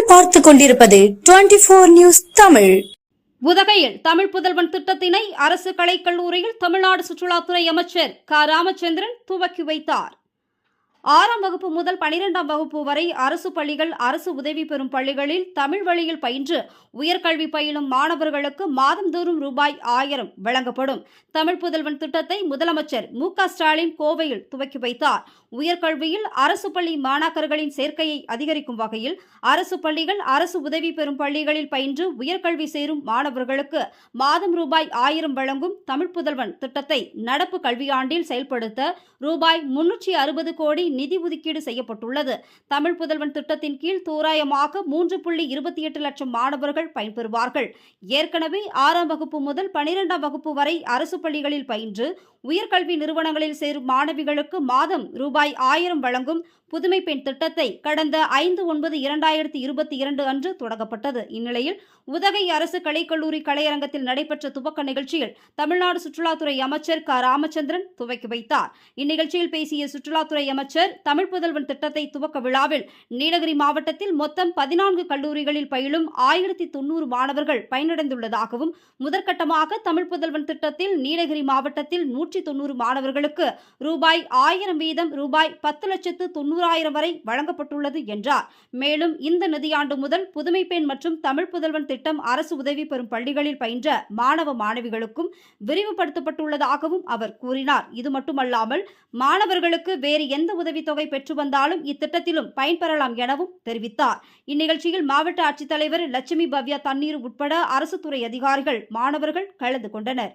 நீங்கள் பார்த்துக் கொண்டிருப்பது டுவெண்டி போர் நியூஸ் தமிழ். உதகையில் தமிழ் புதல்வன் திட்டத்தினை அரசு கலைக்கல்லூரியில் தமிழ்நாடு சுற்றுலாத்துறை அமைச்சர் க. ராமச்சந்திரன் துவக்கி வைத்தார். ஆறாம் வகுப்பு முதல் பனிரெண்டாம் வகுப்பு வரை அரசு பள்ளிகள் அரசு உதவி பெறும் பள்ளிகளில் தமிழ் வழியில் பயின்று உயர்கல்வி பயிலும் மாணவர்களுக்கு மாதந்தோறும் ரூபாய் ஆயிரம் வழங்கப்படும். தமிழ் புதல்வன் திட்டத்தை முதலமைச்சர் மு ஸ்டாலின் கோவையில் துவக்கி வைத்தார். உயர்கல்வியில் அரசு பள்ளி மாணாக்கர்களின் சேர்க்கையை அதிகரிக்கும் வகையில் அரசு பள்ளிகள் அரசு உதவி பெறும் பள்ளிகளில் பயின்று உயர்கல்வி சேரும் மாணவர்களுக்கு மாதம் ரூபாய் ஆயிரம் வழங்கும் தமிழ் புதல்வன் திட்டத்தை நடப்பு கல்வியாண்டில் செயல்படுத்த ரூபாய் முன்னூற்றி அறுபது கோடி நிதி ஒதுக்கீடு செய்யப்பட்டுள்ளது. தமிழ் புதல்வன் திட்டத்தின் கீழ் தோராயமாக மூன்று புள்ளி இருபத்தி எட்டு லட்சம் மாணவர்கள் பயன்பெறுவார்கள். ஏற்கனவே ஆறாம் வகுப்பு முதல் பனிரெண்டாம் வகுப்பு வரை அரசு பள்ளிகளில் பயின்று உயர்கல்வி நிறுவனங்களில் சேரும் மாணவிகளுக்கு மாதம் ரூபாய் ஆயிரம் வழங்கும் புதுமை பெண் திட்டத்தை கடந்த ஐந்து ஒன்பது இரண்டாயிரத்தி இருபத்தி இரண்டு அன்று தொடங்கப்பட்டது. இந்நிலையில் உதகை அரசு கலைக்கல்லூரி கலையரங்கத்தில் நடைபெற்ற துவக்க நிகழ்ச்சியில் தமிழ்நாடு சுற்றுலாத்துறை அமைச்சர் க. ராமச்சந்திரன் துவக்கி வைத்தார். இந்நிகழ்ச்சியில் பேசிய சுற்றுலாத்துறை அமைச்சர் தமிழ் புதல்வன் திட்டத்தை துவக்க விழாவில் நீலகிரி மாவட்டத்தில் மொத்தம் பதினான்கு கல்லூரிகளில் பயிலும் ஆயிரத்தி தொன்னூறு மாணவர்கள் பயனடைந்துள்ளதாகவும் முதற்கட்டமாக தமிழ் புதல்வன் திட்டத்தில் நீலகிரி மாவட்டத்தில் நூற்றி தொன்னூறு மாணவர்களுக்கு ரூபாய் ஆயிரம் வீதம் ரூபாய் பத்து லட்சத்து தொன்னூறாயிரம் வரை வழங்கப்பட்டுள்ளது என்றார். மேலும் இந்த நிதியாண்டு முதல் புதுமை பெண் மற்றும் தமிழ் புதல்வன் திட்டம் அரசு உதவி பெறும் பள்ளிகளில் பயின்ற மாணவ மாணவிகளுக்கும் விரிவுபடுத்தப்பட்டுள்ளதாகவும் அவர் கூறினார். இது மட்டுமல்லாமல் மாணவர்களுக்கு வேறு எந்த உதவித்தொகை பெற்று வந்தாலும் இத்திட்டத்திலும் பயன்பெறலாம் எனவும் தெரிவித்தார். இந்நிகழ்ச்சியில் மாவட்ட ஆட்சித்தலைவர் லட்சுமி பவ்யா தண்ணீர் உட்பட அரசு துறை அதிகாரிகள் மாணவர்கள் கலந்து கொண்டனர்.